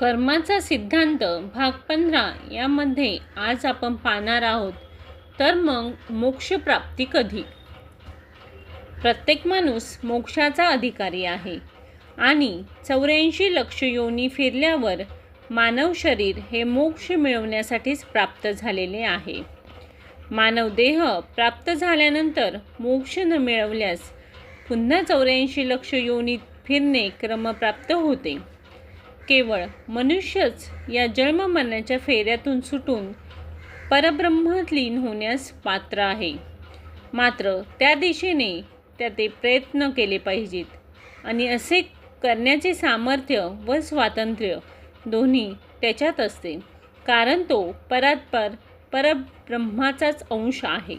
कर्माचा सिद्धांत भाग पंधरा यामध्ये आज आपण पाहणार आहोत. तर मग मोक्षप्राप्ती कधी? प्रत्येक माणूस मोक्षाचा अधिकारी आहे आणि चौऱ्याऐंशी लक्ष योनी फिरल्यावर मानव शरीर हे मोक्ष मिळवण्यासाठीच प्राप्त झालेले आहे. मानव देह प्राप्त झाल्यानंतर मोक्ष न मिळवल्यास पुन्हा चौऱ्याऐंशी लक्ष योनीत फिरणे क्रमप्राप्त होते. केवळ मनुष्यच या जन्ममरणाच्या फेऱ्यातून सुटून परब्रह्मात लीन होण्यास पात्र आहे. मात्र त्या दिशेने त्या ते प्रयत्न केले पाहिजेत आणि असे करण्याचे सामर्थ्य व स्वातंत्र्य दोन्ही त्याच्यात असते कारण तो परात्पर परब्रह्माचाच अंश आहे.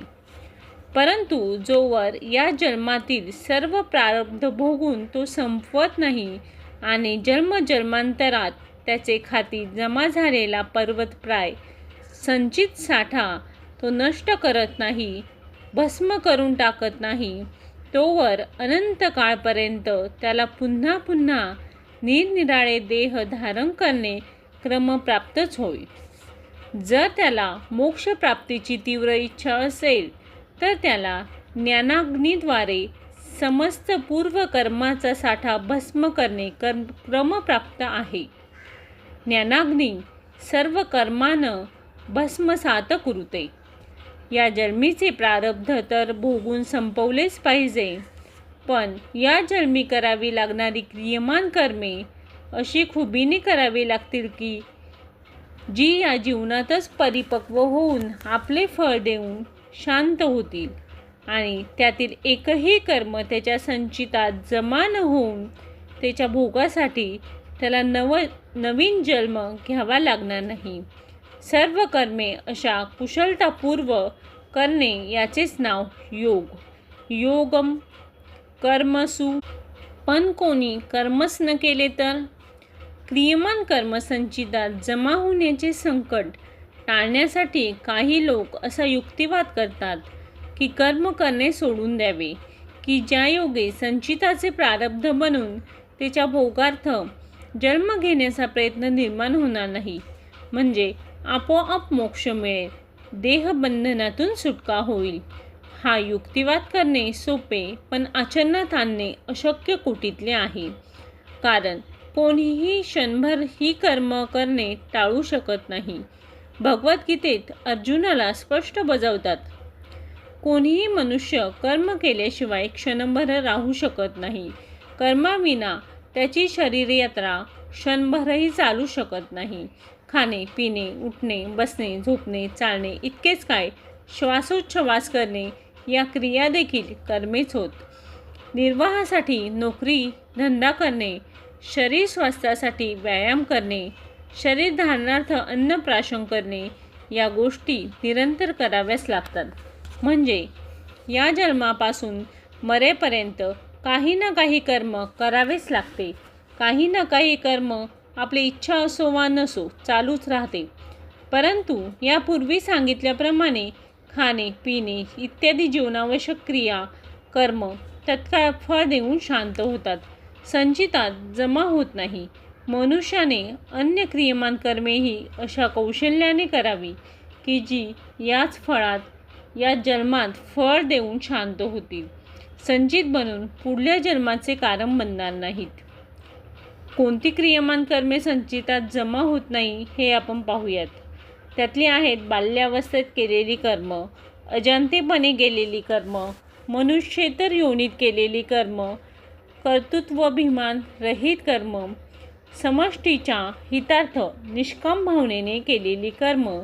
परंतु जोवर या जन्मातील सर्व प्रारब्ध भोगून तो संपवत नाही आणि जन्मजन्मांतरात त्याचे खाती जमा झालेला पर्वतप्राय संचित साठा तो नष्ट करत नाही भस्म करून टाकत नाही. तोवर अनंत काळपर्यंत त्याला पुन्हा पुन्हा निरनिराळे देह धारण करणे क्रमप्राप्तच होईल. जर त्याला मोक्षप्राप्तीची तीव्र इच्छा असेल तर त्याला ज्ञानाग्नीद्वारे समस्त पूर्व कर्माचा साठा भस्म करणे कर्म क्रमप्राप्त आहे. ज्ञानाग्नी सर्व कर्मानं भस्मसात कुरुते. या जन्मीचे प्रारब्ध तर भोगून संपवलेच पाहिजे पण या जन्मी करावी लागणारी क्रियमान कर्मे अशी खुबीने करावी लागतील की जी या जीवनातच परिपक्व होऊन आपले फळ देऊन शांत होतील. आणि त्यातील एकही कर्म त्याच्या संचितात जमा न होऊन त्याच्या भोगासाठी त्याला नव नवीन जन्म घ्यावा लागणार नाही. सर्व कर्मे अशा कुशलतापूर्व करणे याचेच नाव योग. योगम कर्मसु पण कोणी कर्मच न केले तर? क्रियमान कर्मसंचितात जमा होण्याचे संकट टाळण्यासाठी काही लोक असा युक्तिवाद करतात. की कर्म करणे सोडून द्यावे. की ज्या योगे संचिताचे प्रारब्ध बनून त्याच्या भोगार्थ जन्म घेण्याचा प्रयत्न निर्माण होणार नाही. म्हणजे आपोआप मोक्ष मिळेल. देहबंधनातून सुटका होईल. हा युक्तिवाद करणे सोपे पण आचरणात आणणे अशक्य कोटीतले आहे. कारण कोणीही क्षणभर ही कर्म करणे टाळू शकत नाही. भगवद्गीतेत अर्जुनाला स्पष्ट बजावतात. कोणीही मनुष्य कर्म केल्याशिवाय क्षणभर राहू शकत नाही. कर्माविना त्याची शरीरयात्रा क्षणभरही चालू शकत नाही. खाणे पिणे उठणे बसणे झोपणे चालणे इतकेच काय? श्वासोच्छवास करणे या क्रिया देखील कर्मेच होत. निर्वाहासाठी नोकरी धंदा करणे शरीर स्वास्थ्यासाठी व्यायाम करणे शरीर धारणार्थ अन्न प्राशन करणे या गोष्टी निरंतर कराव्याच लागतात. म्हणजे या जन्मापासून मरेपर्यंत काही ना काही कर्म करावेच लागते. काही ना काही कर्म आपली इच्छा असो वा नसो चालूच राहते. परंतु यापूर्वी सांगितल्याप्रमाणे खाणे पिणे इत्यादी जीवनावश्यक क्रिया कर्म तत्काळ फळ देऊन शांत होतात. संचितात जमा होत नाही. मनुष्याने अन्य क्रियमान कर्मेही अशा कौशल्याने करावी की जी याच फळात या जन्मात फळ देऊन शांत होतील. संचित बनून पुढल्या जन्माचे कारण बनणार नाहीत. कोणती क्रियमान कर्मे संचितात जमा होत नाही हे आपण पाहूयात. त्यातली आहेत बाल्यावस्थेत केलेली कर्म अजांतेपणे गेलेली कर्म मनुष्येतर योनीत केलेली कर्म कर्तृत्वभिमान रहित कर्म समष्टीच्या हितार्थ निष्काम भावनेने केलेली कर्म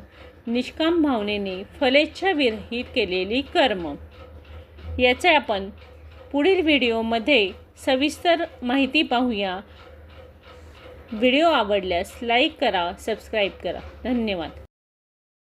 निष्काम भावनेने फलेच्छा विरहित केलेली कर्म. याचे आपण पुढील व्हिडिओमध्ये सविस्तर माहिती पाहूया. व्हिडिओ आवडल्यास लाईक करा सबस्क्राईब करा. धन्यवाद.